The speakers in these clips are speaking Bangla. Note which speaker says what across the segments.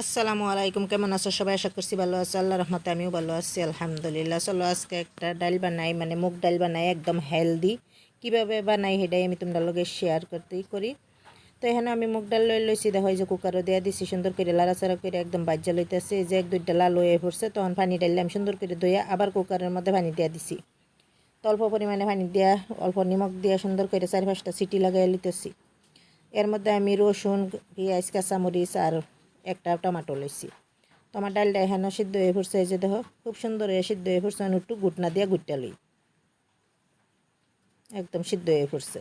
Speaker 1: আসসালামু আলাইকুম, কেমন আছো সবাই? আশা করছি ভালো আছো। আল্লাহ রহমতে আমিও ভালো আছি, আলহামদুলিল্লাহ। চলো, আজকে একটা ডাল বানাই মানে মুগ ডাল বানাই, একদম হেলদি কীভাবে বানাই সেটাই আমি তোমরা লগে শেয়ার করতে করি। তো এখানে আমি মুগ ডাল লই লইছি, দেখা হয় যে কুকারও দেওয়া দিছি, সুন্দর করে লাড়াচাড়া করে একদম বাজ্যা লইতেছে। যে এক দুইটা লাল হয়ে পড়ছে, তখন পানি ডাললাম সুন্দর করে ধুইয়া আবার কুকারের মধ্যে পানি দেওয়া দিছি। তো অল্প পরিমাণে পানি দেওয়া অল্প নিমখ দিয়া সুন্দর করে চার পাঁচটা সিটি লাগাই লিতেছি এর মধ্যে আমি রসুন, পেঁয়াজ, কাঁচামরিচ আর একটা টমাটো লইছি। টমাটো ডালটা এখানে সিদ্ধ হয়ে পড়ছে এই যে দেখো, খুব সুন্দর হয়ে সিদ্ধ হয়ে পড়ছে আমি একটু গুটনা দিয়া গুটটা লই। একদম সিদ্ধ হয়ে পড়ছে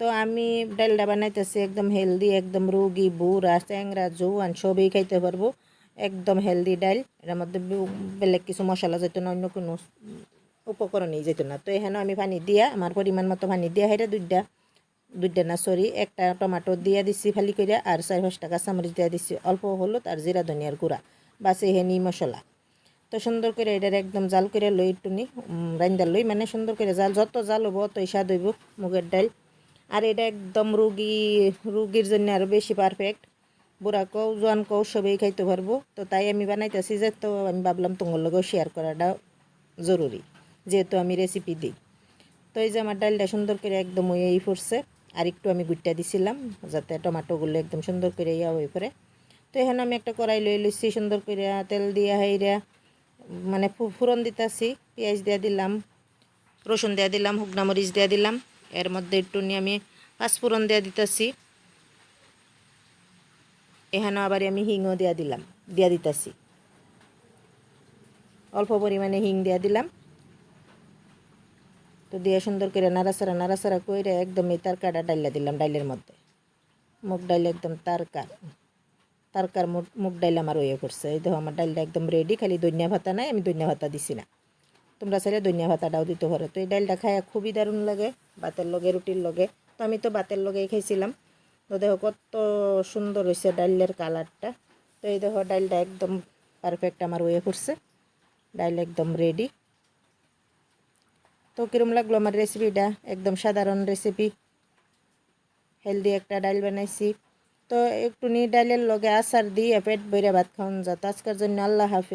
Speaker 1: তো আমি ডালটা বানাইতেছি, একদম হেলদি একদম রুগী, বুড়া চ্যাংরা জৌয়ান, সবই খাইতে পারব। একদম হেলদি ডাল, এর মধ্যে বেলেগ কিছু মশলা যেত না অন্য কোনো উপকরণই যেত না তো এখানে আমি পানি দিয়া, আমার পরিমাণ মতো পানি দিয়া হেরে দুইটা দুইটা না সরি একটা টমাটো দিয়া দিছি ফালি করে আর চার পাঁচ টাকা চামড়িচ দিয়া দিছি। অল্প হলুদ আর জিরা ধনিয়ার গুঁড়া। বাস হেনি মশলা। তো সুন্দর করে এটার একদম জাল করে লই টুনি রান্দার লই মানে সুন্দর করে জাল, যত জাল হব ততই স্বাদ হইব মুগের ডাল আর এটা একদম রুগী, রুগীর জন্য আরও বেশি পারফেক্ট বুড়া কও জোয়ান কও সবই খাইতে পারব। তো তাই আমি বানাইতেছি যে তো আমি ভাবলাম তোমার লগেও শেয়ার করাটা জরুরি, যেহেতু আমি রেসিপি দিই। তো এই যে আমার ডালটা সুন্দর করে একদম এই পড়ছে আর একটু আমি গুটটা দিছিলাম, যাতে টমাটোগুলো একদম সুন্দর করে ইয়া হয়ে পড়ে। তো এখানে আমি একটা কড়াই লই লইছি, সুন্দর করে তেল দিয়া হাইরা মানে ফুরন দিতাছি, পেঁয়াজ দিয়া দিলাম, রসুন দিয়া দিলাম, শুকনা মরিচ দিয়া দিলাম। এর মধ্যে একটু নিয়ে আমি পাঁচফোড়ন দিয়া দিতাছি। এখানে আবার আমি হিংও দিয়া দিলাম, দিয়া দিতাছি। অল্প পরিমাণে হিং দিয়া দিলাম। তো দিয়ে সুন্দর করে নাড়াচাড়া নাড়াচাড়া করে একদম এই তারকাটা ডাইলা দিলাম ডাইলের মধ্যে। মুগ ডাইল একদম তারকার তারকার মুগ ডাইল আমার ওয়ে করছে। এই দেখো আমার ডাইলটা একদম রেডি খালি দইনিয়া ভাতা নাই, আমি দইনিয়া ভাতা দিছি না। তোমরা চাইলে দইনিয়া ভাতাটাও দিতে পারো। তো এই ডাইলটা খায় খুবই দারুণ লাগে বাতের লগে, রুটির লগে। তো আমি তো বাতের লগেই খাইছিলাম। তো দেখো কত সুন্দর হয়েছে ডাইলের কালারটা। তো এই দেখো ডাইলটা একদম পারফেক্ট আমার ওয়ে করছে। ডাইল একদম রেডি তো কিরম লাগল আমার রেসিপিটা একদম সাধারণ রেসিপি হেলদি একটা ডাল বানাইছি। তো একটু নি ডালের লগে আচার দিয়ে পেট বইরা ভাত খাওয়ান যা আজকের জন্য আল্লাহ হাফিজ।